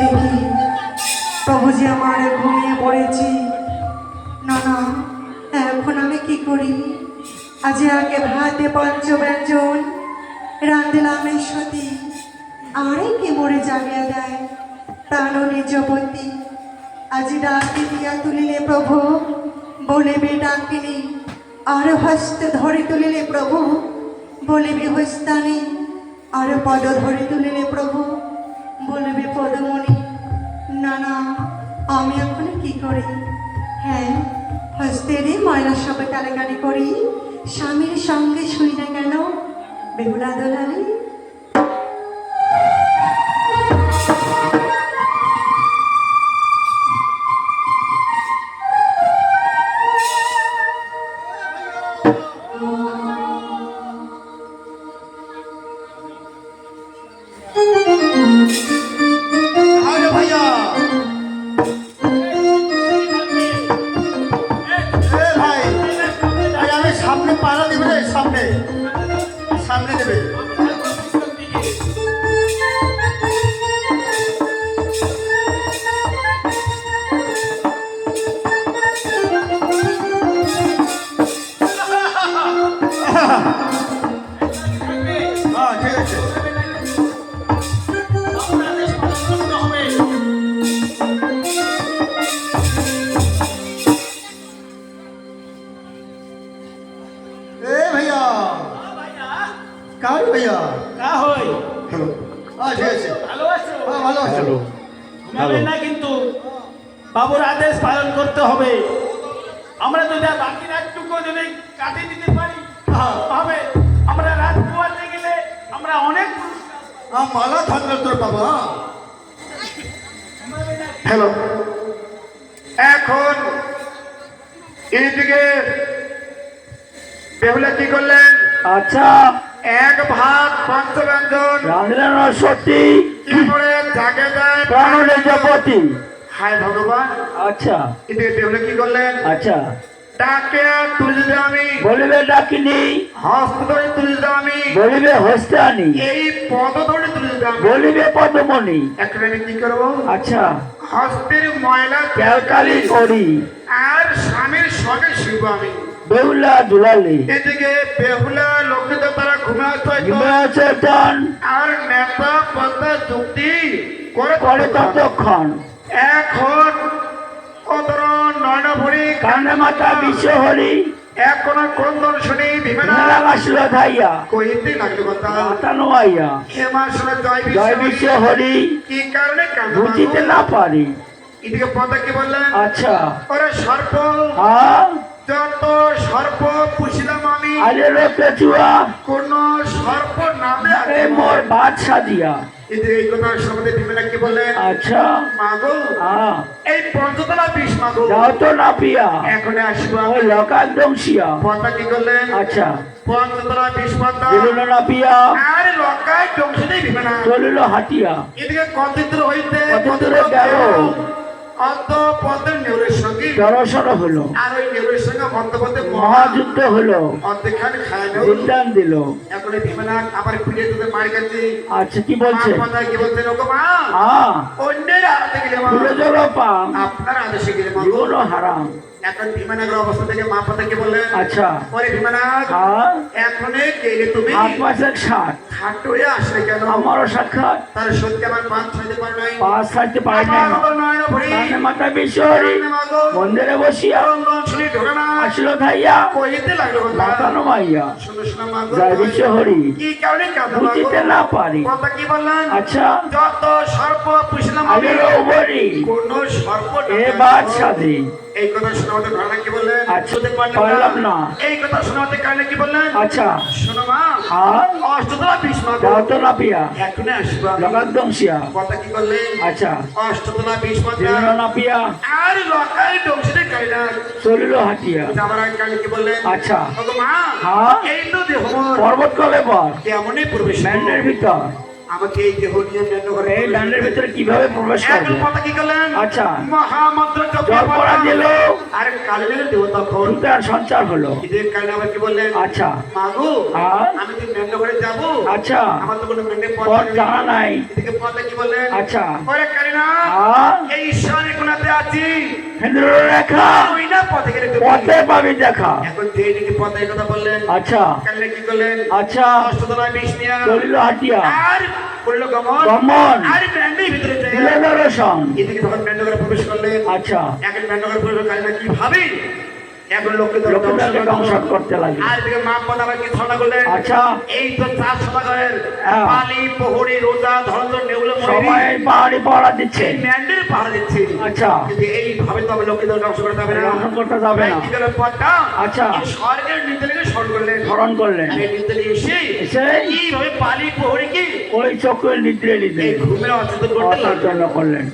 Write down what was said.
দেখি প্রভুজি আমার ঘুমিয়ে পড়েছি। না না, এখন আমি কি করি? আজ আগে ভাতে পঞ্চ ব্যঞ্জন রাঁধিলাম সতী। আরে কি মরে জাগিয়া দেয়? প্রাণ নিজপতি আজি ডাকি দিয়া তুলিলে প্রভু, বলিবে ডাকিনি। আর হস্ত ধরে তুলিলে প্রভু, বলিবে হস্তানি। আর পদ ধরে তুলিলে প্রভু বলিবে পদমণি, না না, আমি এখন কি করি? হ্যাঁ হস্তেরই ময়লা সবে টানাগানি করি। স্বামীর সঙ্গে শুই না কেন? বেহুলা দোলালি কা হই। হ্যাঁ ঠিক আছে ভালো আছো? হ্যাঁ ভালো আছো। ঘুমাবে না কিন্তু বাবুর আদেশ পালন করতে হবে। আমরা যদি বাকি রাতটুকু যদি কাটিয়ে দিতে পারি তবে আমরা রাত পোয়াতে গেলে আমরা অনেক মালা থাকলে তোর বাবা। হ্যালো। এখন এইদিকে বেহুলা কি করলেন? আচ্ছা। এক ভাত পঞ্চব্যঞ্জন। রাঁধলেন সত্যি কি করে জাগে যায় প্রাণের জপতি। হায় ভগবান। আচ্ছা। এদিকে বেহুলা কি করলেন? আচ্ছা। ডাকে তুলে দিতে আমি। বলিবে ডাকিনি। হস্ত ধরে তুলে দিতে আমি। বলিবে হস্তে আনি। এই পদ ধরে তুলে দিতে আমি। বলিবে পদমণি এখন আমি কি করব? আচ্ছা। হস্তের ময়লা ক্যালকালি করি। আর স্বামীর সঙ্গে শিব আমি। বেহুলা দুলালি। এদিকে বেহুলা লোকদের তারা ঘুমে আসতে হয়তো আর নেতা পদ্মা করে করে ততক্ষণ। এখন কতর নয়ন ভরি কানে মাথা বিশ্ব হরি ক্রন্দন শুনি বিমানা মেলা ধাইয়া। কইতে লাগল কথা। মাথা নোয়াইয়া হেমা শুনে জয় জয় বিশ্ব বিশ্ব হরি। হরি কি কারণে কান্দ বুঝিতে না পারি। এদিকে কি বললেন? আচ্ছা। ওরে সর্প। হ্যাঁ যত সর্প পুষিলাম আমি আরে রে পেচুয়া। কোন সর্প নামে এ মোর বাদ সাদিয়া এই কথা সম্বন্ধে বিমানা কি বললেন আচ্ছা। মাগো হ্যাঁ। এই পঞ্চতলা বিষ মাগো। যাও তো না পিয়া। এখন আসব ওই লোকাল দংশিয়া পদ্মা কি করলেন? আচ্ছা। পঞ্চতলা বিষ পদ্মা। দিল না পিয়া। আর লঙ্কায় জংশনে দিবে চলিল হাতিয়া। এদিকে কতদূর হইতে কত দূরে গেল? হলো। মহাযুদ্ধ হলো। দিল। আচ্ছা কি বলছে? হ্যাঁ। অন্যের আড়াতে গেলে আপনার আদেশে গেলে হারাম। এখন ভীমানাগর অবস্থা থেকে মা পদ্মা বললেন? আচ্ছা। হ্যাঁ। এখনে গেলে তুমি আট মাসের ষাট খাট হয়ে আসলে কেন? আমারও সাক্ষাৎ। তার সত্যি আমার পাঁচ ছয়তে পার নাই। পাঁচ ছাড়তে পারি না আমার মতো নয়ন ভরি। কানে মাথা বিশ্বহরি। মন্দিরে বসিয়া। ধাইয়া কইতে লাগল জয় বিশ্বহরি। কি কারণে বুঝিতে না পারি। কথা কি বললেন? আচ্ছা। যত সর্প পুষলাম আমি কোন সর্প এ। বাদ সাধি। এই কথা শোনাতে ঘটনা কি বললেন? আচ্ছা, শুনতে পারলাম না। এই কথা শোনাতে কারণে কি বললেন? আচ্ছা। শোনো মা হ্যাঁ। অষ্টতলা বিষ মাগো যাও না পিয়া এখনে আসব। জগৎ কথা কি করলেন আচ্ছা। অষ্টতলা বিষ দিল মাত্রা না পিয়া আর লকাই ডংসিতে কাইলা চলিল হাতিয়া। যাবার আগে কারণে কি বললেন? আচ্ছা। মা হ্যাঁ? এই তো দেহ পর্বত কলে পর কেমনই প্রবেশ ব্যান্ডের ভিতর। আমাকে এই দেহ নিয়ে মেন্ড করে এই ল্যান্ডের ভিতরে কীভাবে প্রবেশ করবে? কথা কি করলেন? আচ্ছা। মহামন্ত্র জপ করা পড়া দিল আরে কালী লেগে দেবো সঞ্চার হলো। আবার কি বললেন? আচ্ছা। মাগু? আমি তো মেন্ড করে যাব। আচ্ছা। আমার তো কোনো মেন্ডে পথ পথ জানা নাই। এদিকে পথে কি বললেন। আচ্ছা। ওরে কালীনা? এই ঈশ্বরের কোনাতে আছি। রেখা। ওই না পথে গেলে পথে পাবি। দেখা। এখন নাকি পথে কথা বললেন। আচ্ছা। কালীনা কি করলেন? আচ্ছা। অষ্টতলায় বিষ নিয়া চলিল হাটিয়া আর করল গমন। গমন। আর ব্যান্ডের ভিতরে যায় এদিকে তখন ব্যান্ডগরে প্রবেশ করলে আচ্ছা। এখন ব্যান্ডগরে প্রবেশ কালীনা কি ভাবি এখন লোককে করতে মা কি করলেন আচ্ছা। এই তো চার সদাগরের। পালি পোহরি রোজা ধরন্তর নেউলো সবাই পাহাড়ি পাহারা দিচ্ছে। ম্যান্ডের পাহাড় দিচ্ছে। আচ্ছা। কিন্তু এইভাবে তো লোককে ধরে করতে হবে না। ধ্বংস করতে যাবে না। কি করলেন পথটা। আচ্ছা। স্বর্গের স্মরণ করলেন। স্মরণ করলেন। এই নির্দেশে এসে এসে? এইভাবে পালি পোহরি কি? ওই চক্রের নিদ্রে নিদ্রে ঘুমের অচেতন করতে জন্য করলেন।